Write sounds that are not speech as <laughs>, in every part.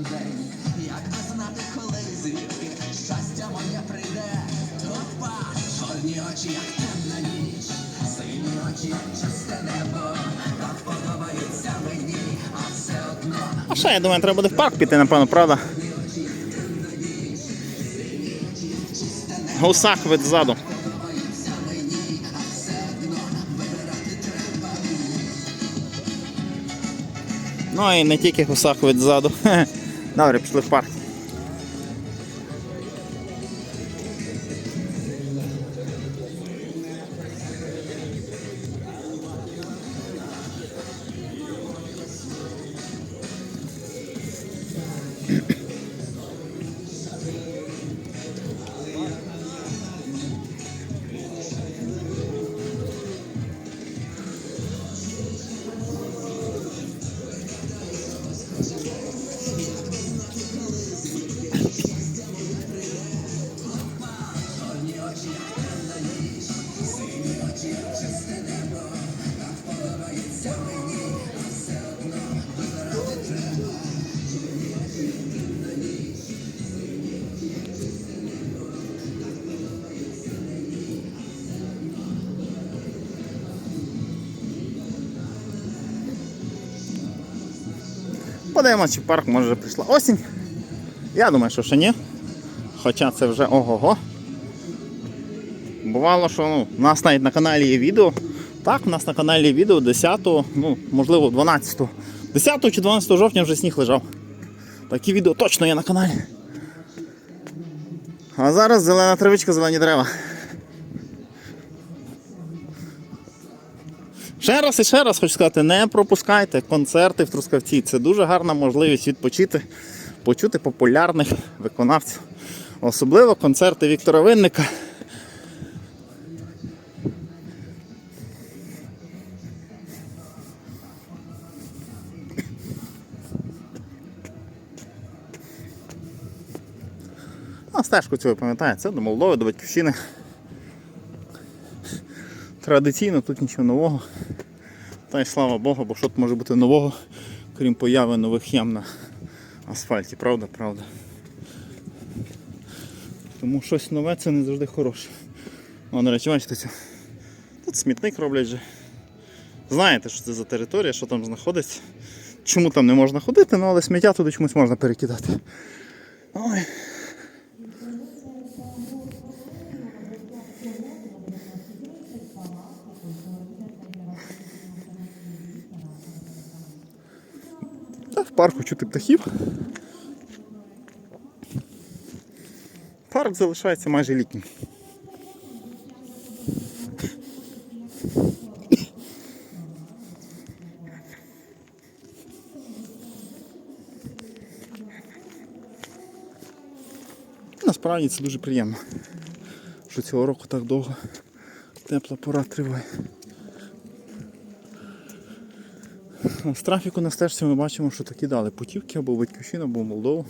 день, як би знати, коли звідки щастя моє прийде. Опа, чорні очі, як темна ніч, сині очі, як чисте небо, так подобаються мені, а все одно А що, я думаю, треба буде в парк піти, напевно, правда? Гусак від ззаду. Ну і не тільки гусак від ззаду. <laughs> Добре, пішли в парк. Подивимося, чи парк може вже прийшла осінь. Я думаю, що ще ні. Хоча це вже ого-го. Бувало, що ну, у нас навіть на каналі є відео. Так, у нас на каналі є відео 10, ну, можливо, 12. 10 чи 12 жовтня вже сніг лежав. Такі відео точно є на каналі. А зараз зелена травичка, зелені дерева. Ще раз і ще раз хочу сказати, не пропускайте концерти в Трускавці. Це дуже гарна можливість відпочити, почути популярних виконавців. Особливо концерти Віктора Винника. А стежку цю ви пам'ятаєте, це до Молдови, до Батьківщини. Традиційно тут нічого нового. Та й слава Богу, бо що тут може бути нового, крім появи нових ям на асфальті, правда, правда. Тому щось нове це не завжди хороше. О, до речі, бачите, це. тут смітник роблять же. Знаєте, що це за територія, що там знаходиться. Чому там не можна ходити, ну але сміття туди чомусь можна перекидати. Ой. Парку чути птахів. Парк залишається майже літнім. Насправді це дуже приємно, що цього року так довго тепла пора триває. З трафіку на стежці ми бачимо, що такі дали путівки або в Батьківщину, або Молдову.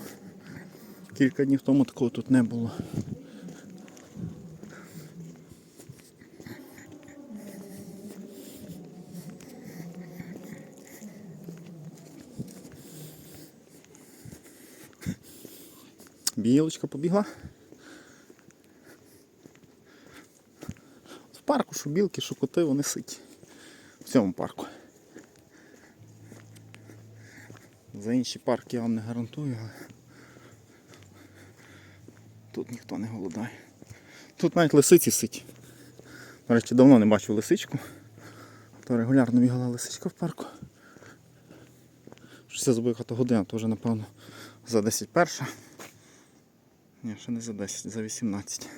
Кілька днів тому такого тут не було. Білочка побігла. В парку, що білки, що коти, вони ситі. В цьому парку. За інші парки я вам не гарантую, але тут ніхто не голодає. Тут навіть лисиці ситі. До речі, давно не бачив лисичку. То регулярно бігала лисичка в парку. Щось я забув яка година, то вже напевно за 10 перша. Ні, ще не за 10, за 18.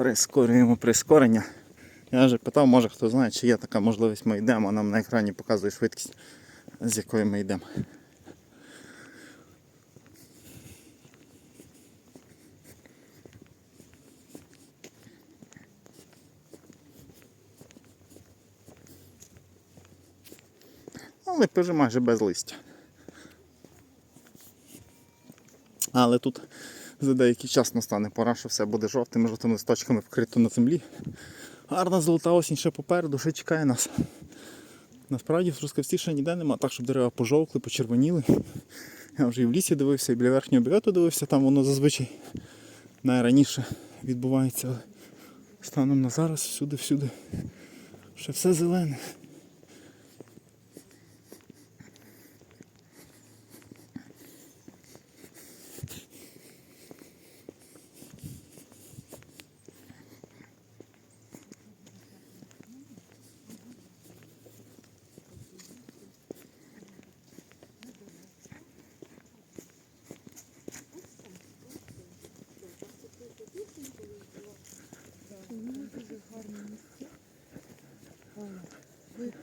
Прискорюємо прискорення. Я вже питав, може хто знає, чи є така можливість, ми йдемо, а нам на екрані показує швидкість, з якою ми йдемо. Але пише майже без листя. Але тут за деякий час настане пора, що все буде жовтими, жовтими листочками вкрито на землі. Гарна золота осінь ще попереду, ще чекає нас. Насправді в Трускавці ще ніде нема, так щоб дерева пожовкли, почервоніли. Я вже і в лісі дивився, і біля верхнього біоту дивився, там воно зазвичай найраніше відбувається. Станом на зараз всюди-всюди. Ще все зелене.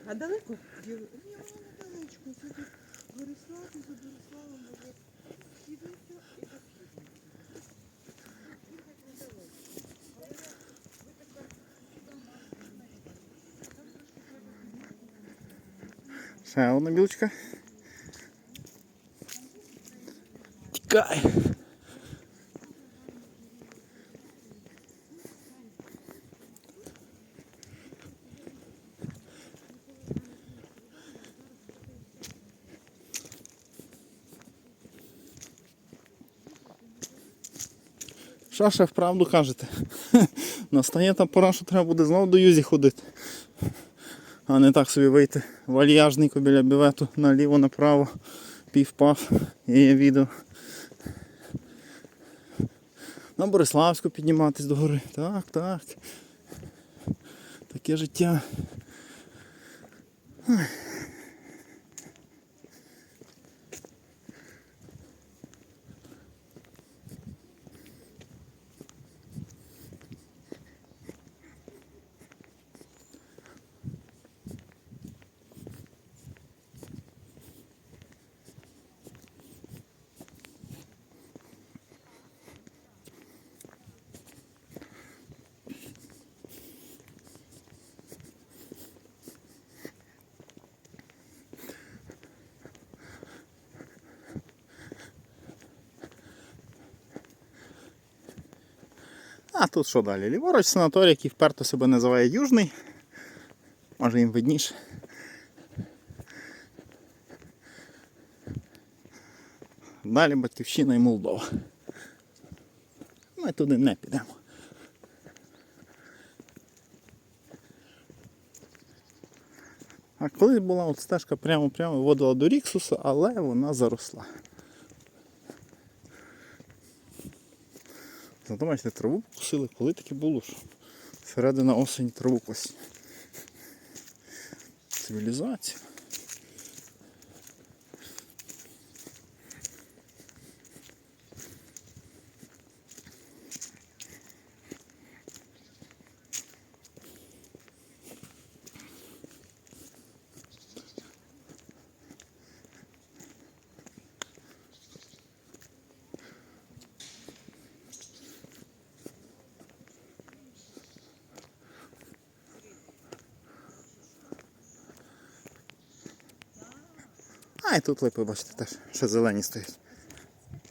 А далеко? Ні, воно недалечко. Це тут Борислав і за Бориславом може східниця і західниця. Ще одна білочка. Тікай. Що ще вправду кажете? <laughs> Настає та пора, що треба буде знову до юзі ходити. А не так собі вийти вальяжненько біля бівету наліво, направо, пів-пав, і є відео. На Бориславську підніматись до гори. Так, так. Таке життя. А тут що далі? Ліворуч санаторій, який вперто себе називає Южний. Може їм видніше. Далі Батьківщина і Молдова. Ми туди не підемо. А колись була от стежка прямо-прямо виводила до Ріксуса, але вона заросла. Зато бачите, траву покусили, коли таке було, що середина осені траву косить. Цивілізація. А і тут липи, бачите, теж ще зелені стоять.